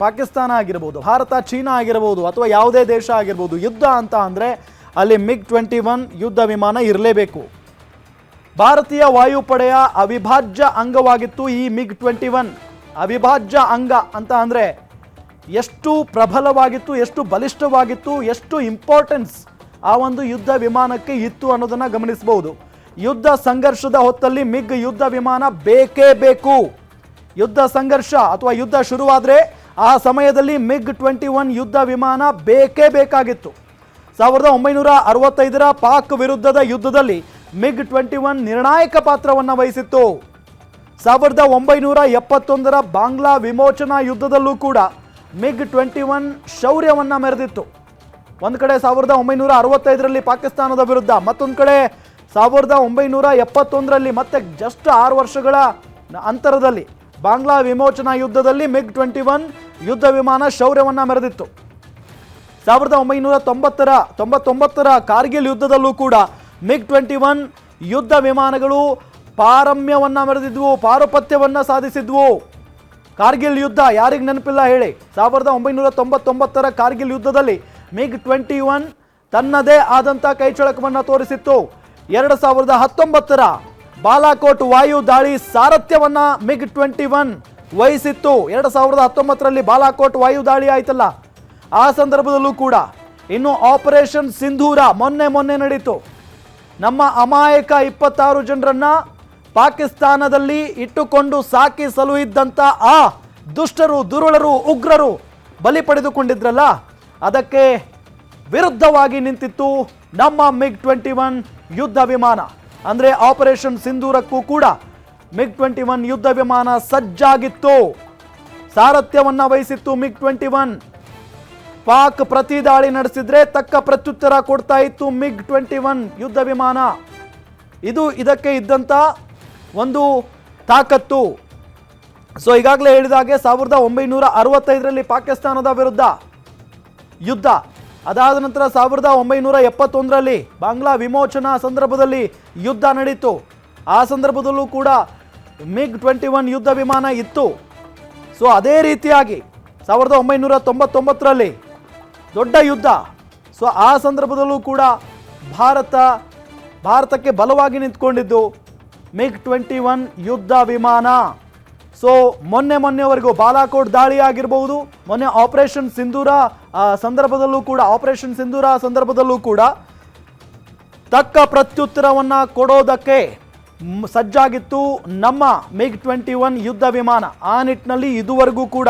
ಪಾಕಿಸ್ತಾನ ಆಗಿರ್ಬೋದು, ಭಾರತ ಚೀನಾ ಆಗಿರ್ಬೋದು ಅಥವಾ ಯಾವುದೇ ದೇಶ ಆಗಿರ್ಬೋದು, ಯುದ್ಧ ಅಂತ ಅಂದರೆ ಅಲ್ಲಿ ಮಿಗ್ ಟ್ವೆಂಟಿ ಒನ್ ಯುದ್ಧ ವಿಮಾನ ಇರಲೇಬೇಕು. ಭಾರತೀಯ ವಾಯುಪಡೆಯ ಅವಿಭಾಜ್ಯ ಅಂಗವಾಗಿತ್ತು ಈ ಮಿಗ್ ಟ್ವೆಂಟಿ ಒನ್. ಅವಿಭಾಜ್ಯ ಅಂಗ ಅಂತ ಅಂದರೆ ಎಷ್ಟು ಪ್ರಬಲವಾಗಿತ್ತು, ಎಷ್ಟು ಬಲಿಷ್ಠವಾಗಿತ್ತು, ಎಷ್ಟು ಇಂಪಾರ್ಟೆನ್ಸ್ ಆ ಒಂದು ಯುದ್ಧ ವಿಮಾನಕ್ಕೆ ಇತ್ತು ಅನ್ನೋದನ್ನು ಗಮನಿಸಬಹುದು. ಯುದ್ಧ ಸಂಘರ್ಷದ ಹೊತ್ತಲ್ಲಿ ಮಿಗ್ ಯುದ್ಧ ವಿಮಾನ ಬೇಕೇ ಬೇಕು. ಯುದ್ಧ ಸಂಘರ್ಷ ಅಥವಾ ಯುದ್ಧ ಶುರುವಾದರೆ ಆ ಸಮಯದಲ್ಲಿ ಮಿಗ್ ಟ್ವೆಂಟಿ ಒನ್ ಯುದ್ಧ ವಿಮಾನ ಬೇಕೇ ಬೇಕಾಗಿತ್ತು. ಸಾವಿರದ ಒಂಬೈನೂರ ಅರವತ್ತೈದರ ಪಾಕ್ ವಿರುದ್ಧದ ಯುದ್ಧದಲ್ಲಿ ಮಿಗ್ ಟ್ವೆಂಟಿ ಒನ್ ನಿರ್ಣಾಯಕ ಪಾತ್ರವನ್ನು ವಹಿಸಿತ್ತು. ಸಾವಿರದ ಒಂಬೈನೂರ ಎಪ್ಪತ್ತೊಂದರ ಬಾಂಗ್ಲಾ ವಿಮೋಚನಾ ಯುದ್ಧದಲ್ಲೂ ಕೂಡ ಮಿಗ್ ಟ್ವೆಂಟಿ ಒನ್ ಶೌರ್ಯವನ್ನು ಮೆರೆದಿತ್ತು. ಒಂದು ಕಡೆ ಸಾವಿರದ ಒಂಬೈನೂರ ಅರವತ್ತೈದರಲ್ಲಿ ಪಾಕಿಸ್ತಾನದ ವಿರುದ್ಧ, ಮತ್ತೊಂದು ಕಡೆ ಸಾವಿರದ ಒಂಬೈನೂರ ಎಪ್ಪತ್ತೊಂದರಲ್ಲಿ ಮತ್ತೆ ಜಸ್ಟ್ ಆರು ವರ್ಷಗಳ ಅಂತರದಲ್ಲಿ ಬಾಂಗ್ಲಾ ವಿಮೋಚನಾ ಯುದ್ಧದಲ್ಲಿ ಮಿಗ್ ಟ್ವೆಂಟಿ ಒನ್ ಯುದ್ಧ ವಿಮಾನ ಶೌರ್ಯವನ್ನು ಮೆರೆದಿತ್ತು. ಸಾವಿರದ ಒಂಬೈನೂರ ತೊಂಬತ್ತರ, ತೊಂಬತ್ತೊಂಬತ್ತರ ಕಾರ್ಗಿಲ್ ಯುದ್ಧದಲ್ಲೂ ಕೂಡ ಮಿಗ್ ಟ್ವೆಂಟಿ ಒನ್ ಯುದ್ಧ ವಿಮಾನಗಳು ಪಾರಮ್ಯವನ್ನು ಮೆರೆದಿದ್ವು, ಪಾರುಪತ್ಯವನ್ನು ಸಾಧಿಸಿದ್ವು. ಕಾರ್ಗಿಲ್ ಯುದ್ಧ ಯಾರಿಗೆ ನೆನಪಿಲ್ಲ ಹೇಳಿ. ಸಾವಿರದ ಒಂಬೈನೂರ ತೊಂಬತ್ತೊಂಬತ್ತರ ಕಾರ್ಗಿಲ್ ಯುದ್ಧದಲ್ಲಿ ಮಿಗ್ ಟ್ವೆಂಟಿ ಒನ್ ತನ್ನದೇ ಆದಂಥ ಕೈಚಳಕವನ್ನು ತೋರಿಸಿತ್ತು. ಎರಡು ಸಾವಿರದ ಹತ್ತೊಂಬತ್ತರ ಬಾಲಾಕೋಟ್ ವಾಯು ದಾಳಿ ಸಾರಥ್ಯವನ್ನು ಮಿಗ್ ಟ್ವೆಂಟಿ ಒನ್ ವಹಿಸಿತ್ತು ಎರಡು ಸಾವಿರದ ಹತ್ತೊಂಬತ್ತರಲ್ಲಿ ಬಾಲಾಕೋಟ್ ವಾಯು ದಾಳಿ ಆಯ್ತಲ್ಲ. ಆ ಸಂದರ್ಭದಲ್ಲೂ ಕೂಡ ಇನ್ನು ಆಪರೇಷನ್ ಸಿಂಧೂರ ಮೊನ್ನೆ ಮೊನ್ನೆ ನಡೀತು. ನಮ್ಮ ಅಮಾಯಕ ಇಪ್ಪತ್ತಾರು ಜನರನ್ನ ಪಾಕಿಸ್ತಾನದಲ್ಲಿ ಇಟ್ಟುಕೊಂಡು ಸಾಕಿ ಸಲುಹಿದ್ದಂಥ ಆ ದುಷ್ಟರು, ದುರುಳರು, ಉಗ್ರರು ಬಲಿ ಪಡೆದುಕೊಂಡಿದ್ರಲ್ಲ, ಅದಕ್ಕೆ ವಿರುದ್ಧವಾಗಿ ನಿಂತಿತ್ತು ನಮ್ಮ ಮಿಗ್ ಟ್ವೆಂಟಿ ಒನ್ ಯುದ್ಧ ವಿಮಾನ. ಅಂದರೆ ಆಪರೇಷನ್ ಸಿಂಧೂರಕ್ಕೂ ಕೂಡ ಮಿಗ್ ಟ್ವೆಂಟಿ ಒನ್ ಯುದ್ಧ ವಿಮಾನ ಸಜ್ಜಾಗಿತ್ತು. ಸಾರಥ್ಯವನ್ನ ವಹಿಸಿತ್ತು ಮಿಗ್ ಟ್ವೆಂಟಿ ಒನ್ ಪಾಕ್ ಪ್ರತಿ ದಾಳಿ ನಡೆಸಿದ್ರೆ ತಕ್ಕ ಪ್ರತ್ಯುತ್ತರ ಕೊಡ್ತಾ ಇತ್ತು ಮಿಗ್ ಟ್ವೆಂಟಿ ಒನ್ ಯುದ್ಧ ವಿಮಾನ. ಇದು ಇದಕ್ಕೆ ಇದ್ದಂಥ ಒಂದು ತಾಕತ್ತು. ಸೊ ಈಗಾಗಲೇ ಹೇಳಿದ ಹಾಗೆ ಸಾವಿರದ ಒಂಬೈನೂರ ಅರವತ್ತೈದರಲ್ಲಿ ಪಾಕಿಸ್ತಾನದ ವಿರುದ್ಧ ಯುದ್ಧ. ಅದಾದ ನಂತರ ಸಾವಿರದ ಒಂಬೈನೂರ ಎಪ್ಪತ್ತೊಂದರಲ್ಲಿ ಬಾಂಗ್ಲಾ ವಿಮೋಚನಾ ಸಂದರ್ಭದಲ್ಲಿ ಯುದ್ಧ ನಡೀತು. ಆ ಸಂದರ್ಭದಲ್ಲೂ ಕೂಡ ಮಿಗ್ ಟ್ವೆಂಟಿ ಒನ್ ಯುದ್ಧ ವಿಮಾನ ಇತ್ತು. ಸೊ ಅದೇ ರೀತಿಯಾಗಿ ಸಾವಿರದ ಒಂಬೈನೂರ ತೊಂಬತ್ತೊಂಬತ್ತರಲ್ಲಿ ದೊಡ್ಡ ಯುದ್ಧ. ಸೊ ಆ ಸಂದರ್ಭದಲ್ಲೂ ಕೂಡ ಭಾರತ, ಭಾರತಕ್ಕೆ ಬಲವಾಗಿ ನಿಂತ್ಕೊಂಡಿದ್ದು ಮಿಗ್ ಟ್ವೆಂಟಿ ಒನ್ ಯುದ್ಧ ವಿಮಾನ ಸೊ ಮೊನ್ನೆ ಮೊನ್ನೆವರೆಗೂ ಬಾಲಾಕೋಟ್ ದಾಳಿ ಆಗಿರಬಹುದು ಮೊನ್ನೆ ಆಪರೇಷನ್ ಸಿಂಧೂರ ಸಂದರ್ಭದಲ್ಲೂ ಕೂಡ ಆಪರೇಷನ್ ಸಿಂಧೂರ ಸಂದರ್ಭದಲ್ಲೂ ಕೂಡ ತಕ್ಕ ಪ್ರತ್ಯುತ್ತರವನ್ನು ಕೊಡೋದಕ್ಕೆ ಸಜ್ಜಾಗಿತ್ತು ನಮ್ಮ ಮಿಗ್ ಟ್ವೆಂಟಿ ಒನ್ ಯುದ್ಧ ವಿಮಾನ. ಆ ನಿಟ್ಟಿನಲ್ಲಿ ಇದುವರೆಗೂ ಕೂಡ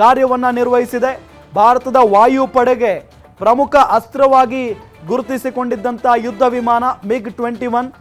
ಕಾರ್ಯವನ್ನು ನಿರ್ವಹಿಸಿದೆ. ಭಾರತದ ವಾಯುಪಡೆಗೆ ಪ್ರಮುಖ ಅಸ್ತ್ರವಾಗಿ ಗುರುತಿಸಿಕೊಂಡಿದ್ದಂಥ ಯುದ್ಧ ವಿಮಾನ ಮಿಗ್ ಟ್ವೆಂಟಿ ಒನ್